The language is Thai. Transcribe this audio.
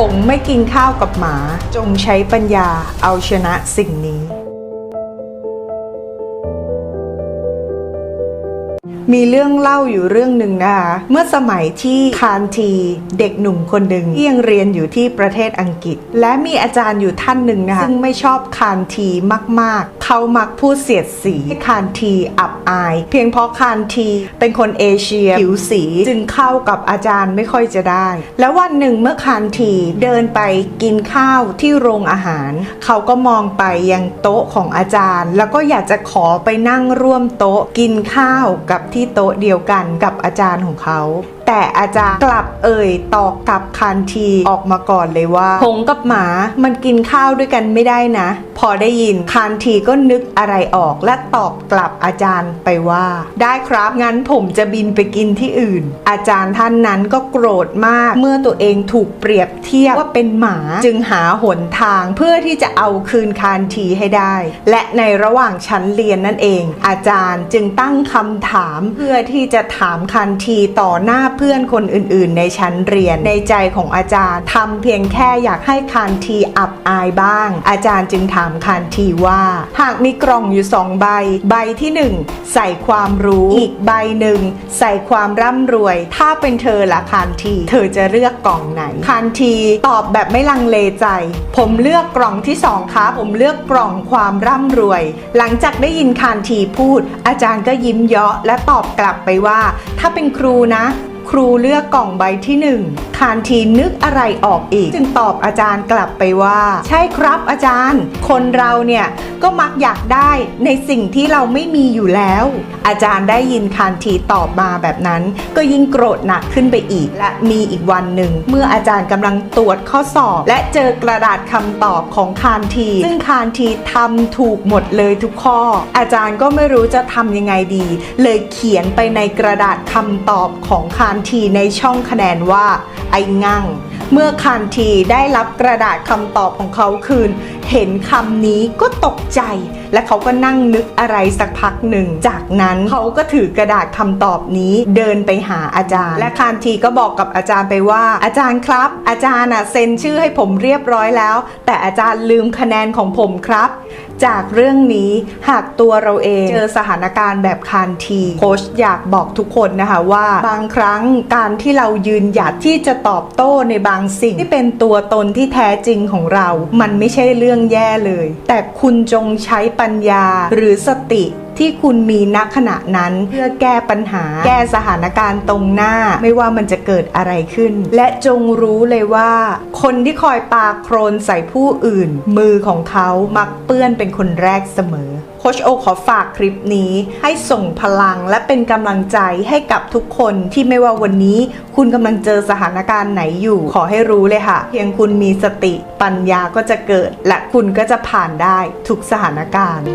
ผมไม่กินข้าวกับหมา จงใช้ปัญญาเอาชนะสิ่งนี้ มีเรื่องเล่าอยู่เรื่องหนึ่งนะคะเมื่อสมัยที่คานทีเด็กหนุ่มคนหนึ่งที่ยังเรียนอยู่ที่ประเทศอังกฤษ และมีอาจารย์อยู่ท่านหนึ่งนะคะซึ่งไม่ชอบคานทีมากๆ เขามักพูดเสียดสีให้คานทีอับอาย เพียงเพราะคานทีเป็นคนเอเชียผิวสีจึงเข้ากับอาจารย์ไม่ค่อยจะได้ แล้ววันหนึ่งเมื่อคานทีเดินไปกินข้าวที่โรงอาหาร เขาก็มองไปยังโต๊ะของอาจารย์ แล้วก็อยากจะขอไปนั่งร่วมโต๊ะกินข้าวกับที่โต๊ะเดียวกันกับอาจารย์ของเขาแต่อาจารย์กลับเอ่ยตอบกลับคานทีออกมาก่อนเลยว่าหงกับหมามันกินข้าวด้วยกันไม่ได้นะ พอได้ยินคานทีก็นึกอะไรออกและตอบกลับอาจารย์ไปว่า ได้ครับงั้นผมจะบินไปกินที่อื่น อาจารย์ท่านนั้นก็โกรธมากเมื่อตัวเองถูกเปรียบเทียบว่าเป็นหมาจึงหาหนทางเพื่อที่จะเอาคืนคานทีให้ได้ และในระหว่างชั้นเรียนนั่นเอง อาจารย์จึงตั้งคำถามเพื่อที่จะถามคานทีต่อหน้าเพื่อนคนอื่นๆ ในชั้นเรียนในใจของอาจารย์ทำเพียงแค่อยากให้คานทีอับอายบ้าง อาจารย์จึงถามคานทีว่า หากมีกล่องอยู่สองใบ ใบที่หนึ่งใส่ความรู้อีกใบหนึ่งใส่ความร่ำรวย ถ้าเป็นเธอละคานที เธอจะเลือกกล่องไหนคานทีตอบแบบไม่ลังเลใจ ผมเลือกกล่องที่สองครับผมเลือกกล่องความร่ำรวย หลังจากได้ยินคานทีพูด อาจารย์ก็ยิ้มเยาะและตอบกลับไปว่า ถ้าเป็นครูนะครูเลือกกล่องใบที่หนึ่งคานทีนึกอะไรออกอีก จึงตอบอาจารย์กลับไปว่า ใช่ครับอาจารย์ คนเราเนี่ยก็มักอยากได้ในสิ่งที่เราไม่มีอยู่แล้ว อาจารย์ได้ยินคานทีตอบมาแบบนั้น ก็ยิ่งโกรธหนักขึ้นไปอีก และมีอีกวันหนึ่ง เมื่ออาจารย์กำลังตรวจข้อสอบ และเจอกระดาษคำตอบของคานที ซึ่งคานทีทำถูกหมดเลยทุกข้อ อาจารย์ก็ไม่รู้จะทำยังไงดี เลยเขียนไปในกระดาษคำตอบของคานทีในช่องคะแนนว่า ไอ้งั่ง เมื่อคานทีได้รับกระดาษคำตอบของเขาคืน เห็นคำนี้ก็ตกใจ และเขาก็นั่งนึกอะไรสักพักหนึ่ง จากนั้นเขาก็ถือกระดาษคำตอบนี้เดินไปหาอาจารย์ และคานทีก็บอกกับอาจารย์ไปว่า อาจารย์ครับ อาจารย์น่ะเซ็นชื่อให้ผมเรียบร้อยแล้ว แต่อาจารย์ลืมคะแนนของผมครับจากเรื่องนี้หากตัวเราเองเจอสถานการณ์แบบคานทีโค้ชอยากบอกทุกคนนะคะว่าบางครั้งการที่เรายืนหยัดที่จะตอบโต้ในบางสิ่งที่เป็นตัวตนที่แท้จริงของเรา มันไม่ใช่เรื่องแย่เลย แต่คุณจงใช้ปัญญาหรือสติ ที่คุณมีณขณะนั้น เพื่อแก้ปัญหา แก้สถานการณ์ตรงหน้า ไม่ว่ามันจะเกิดอะไรขึ้น และจงรู้เลยว่า คนที่คอยปาโครนใส่ผู้อื่น มือของเขามักเปื้อนเป็นคนแรกเสมอโคชโอขอฝากคลิปนี้ให้ส่งพลังและเป็นกำลังใจให้กับทุกคนที่ไม่ว่าวันนี้ คุณกำลังเจอสถานการณ์ไหนอยู่ ขอให้รู้เลยค่ะ เพียงคุณมีสติปัญญาก็จะเกิด และคุณก็จะผ่านได้ทุกสถานการณ์